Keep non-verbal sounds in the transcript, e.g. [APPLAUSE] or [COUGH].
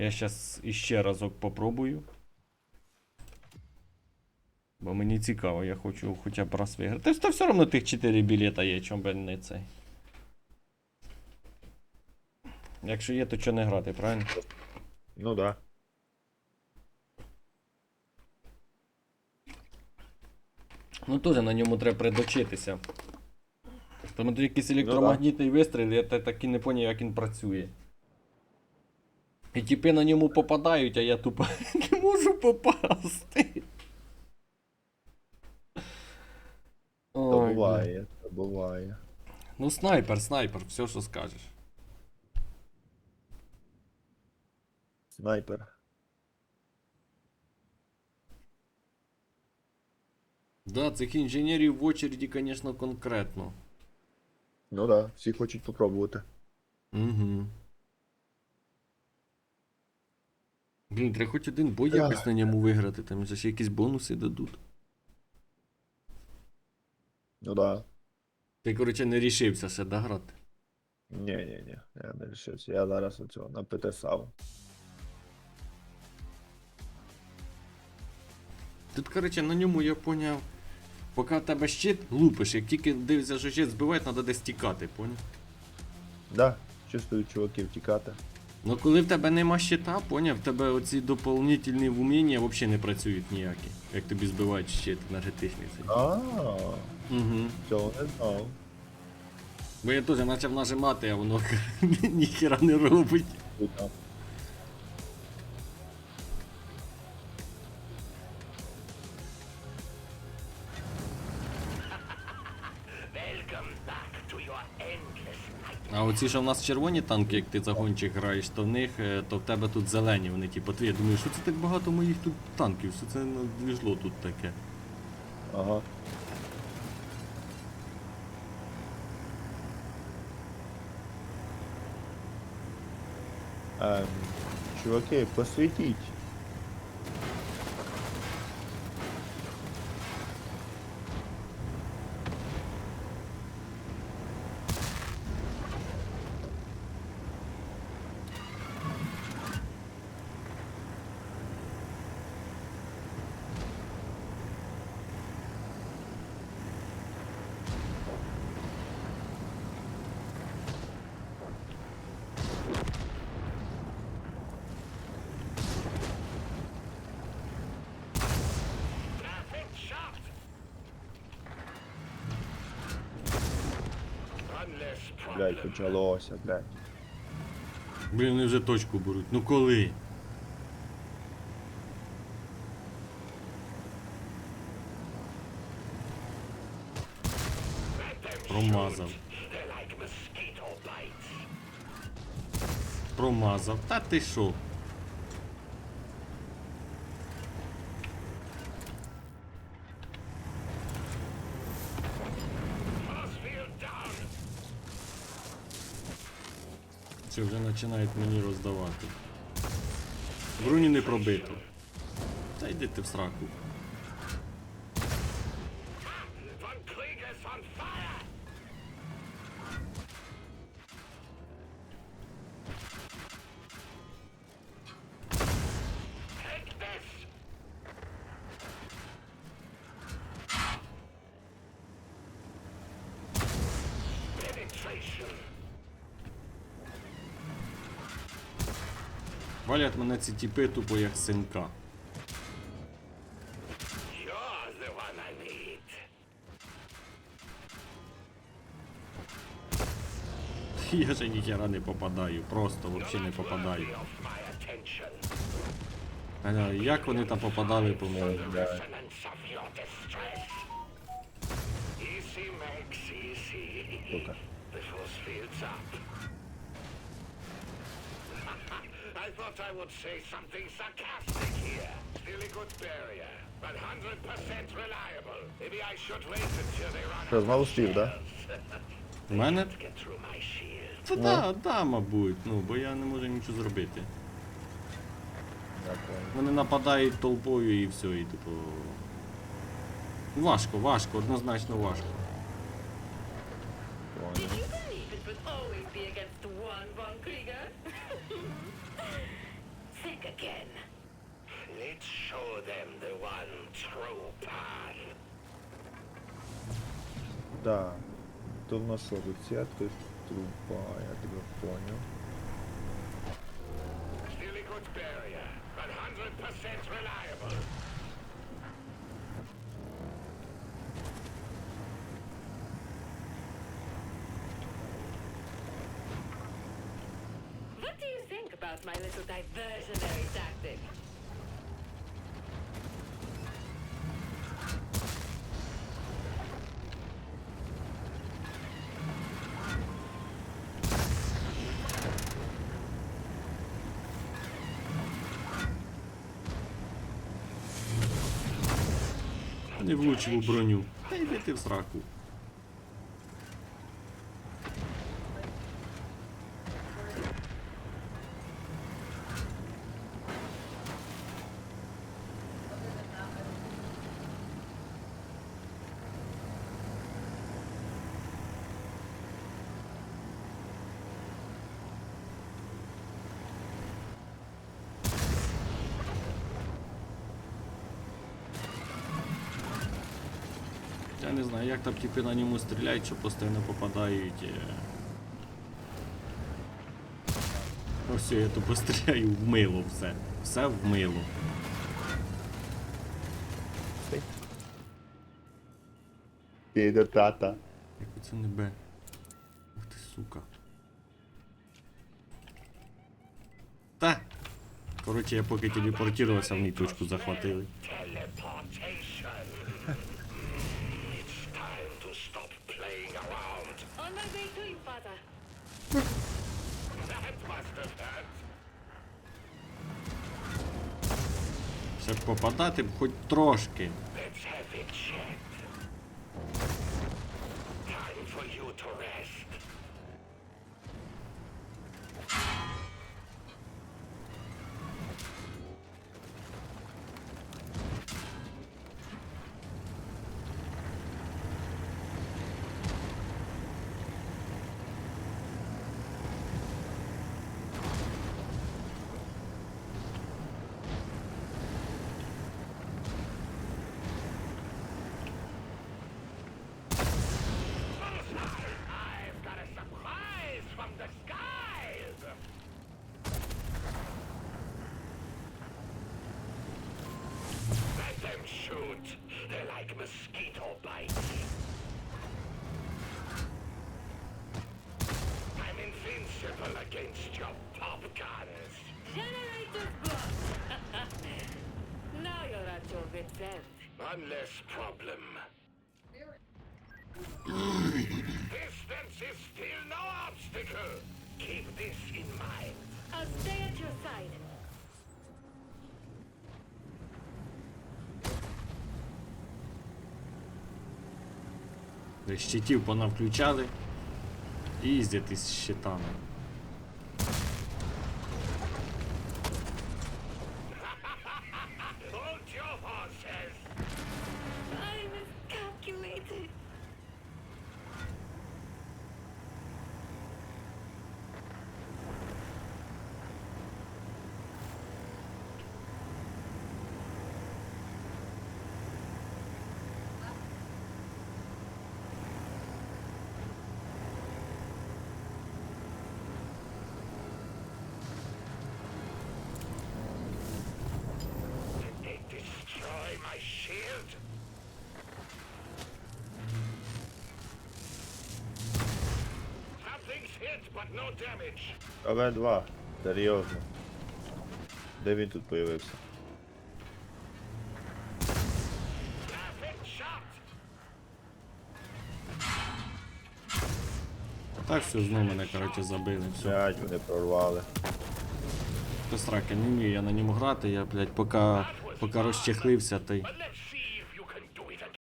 Я зараз іще разок попробую. Бо мені цікаво, я хочу хоча б раз виграти. Та все одно тих 4 білета є, чому би не цей. Якщо є, то чого не грати, правильно? Ну да. Ну теж на ньому треба придочитися. Тому якийсь електромагнітний вистріл, я та- так і не поняв, як він працює. І тіпи на ньому попадають, а я тупо [LAUGHS] не можу попасти. Ой, буває, то буває. Ну, снайпер, снайпер, все, що скажеш. Снайпер. Да, цих інженерів в очереді, звісно, конкретно. Ну да, всі хочуть попробувати. Угу. Блін, треба хоч один бой якось на ньому виграти, там же ще якісь бонуси дадуть. Ну да. Ти, коротше, не рішився ще дограти. Ні, ні, ні, я не рішився. Я зараз оцього напитесав. Тут, коротше, на ньому я поняв. Поки в тебе щит лупиш, як тільки дивишся, що щит збиває, треба десь тікати, поняв? Да, чувствую чуваків тікати. Ну коли в тебе нема щита, поняв, в тебе оці доповнительні вміння взагалі не працюють ніякі. Як тобі збивають щит енергетичний цей. А, Угу. цього не знав. Бо я теж почав нажимати, а воно [LAUGHS] ніхіра не робить. Тут там. А оці, що в нас червоні танки, як ти загончик граєш, то в них, е, то в тебе тут зелені, вони типу твої. Я думаю, що це так багато моїх тут танків, що це надвіжло тут таке. Ага. Ем, чуваки, посвітіть. Блять, почалося, блядь. Блін, вони вже точку беруть. Ну коли? Промазав. Промазав. Та ти що? Це вже починають мені роздавати. Броню не пробито. Та йди ти в сраку. Валять мене ці тіпи тупо як синка. [LAUGHS] Я же ніхера не попадаю, просто взагалі не попадаю. Аля, як вони там попадали по мене? Блядь. Сука. I thought I would say something sarcastic here. Still a good barrier, but 100% reliable. Maybe I should wait until they run Що, out знову of Стів, да? У мене? Get through my shield. Та да, да, мабуть, ну, бо я не можу нічого зробити. Дякую. Вони нападають толпою і все, і типу. Важко, важко, однозначно важко. Понял. Да. То в нас що, тут сітка трупа, я тебе понял. Still a good barrier, but 100% reliable. What do you think about my little diversionary tactic? Не влучив у броню. Та йди ти в сраку. Я не знаю, як там типи на ньому стріляють, що постійно попадають. Ось все, я тупо стріляю в мило все. Все в мило. Піде тата. Як це не бе. Ух ти, сука. Та! Коротше, я поки телепортувався, в мій точку захватили. Б попадати б хоч трошки. Like mosquito bites. I'm invincible against your pop guns. Generator's blocked. [LAUGHS] now you're at your wit's end. One less problem. Distance is still no obstacle. Keep this in mind. I'll stay at your side. Щитів понавключали. І їздять із щитами. Hold your horses. I miscalculated. Did they destroy my shield? Something's damage. КВ-2. Серйозно. Де він тут появився? Так все знову мене, коротше, забили. Все. Блять, вони прорвали. Без сраки, не вмію я на ньому грати, я, блядь, поки, поки розчехлився, let's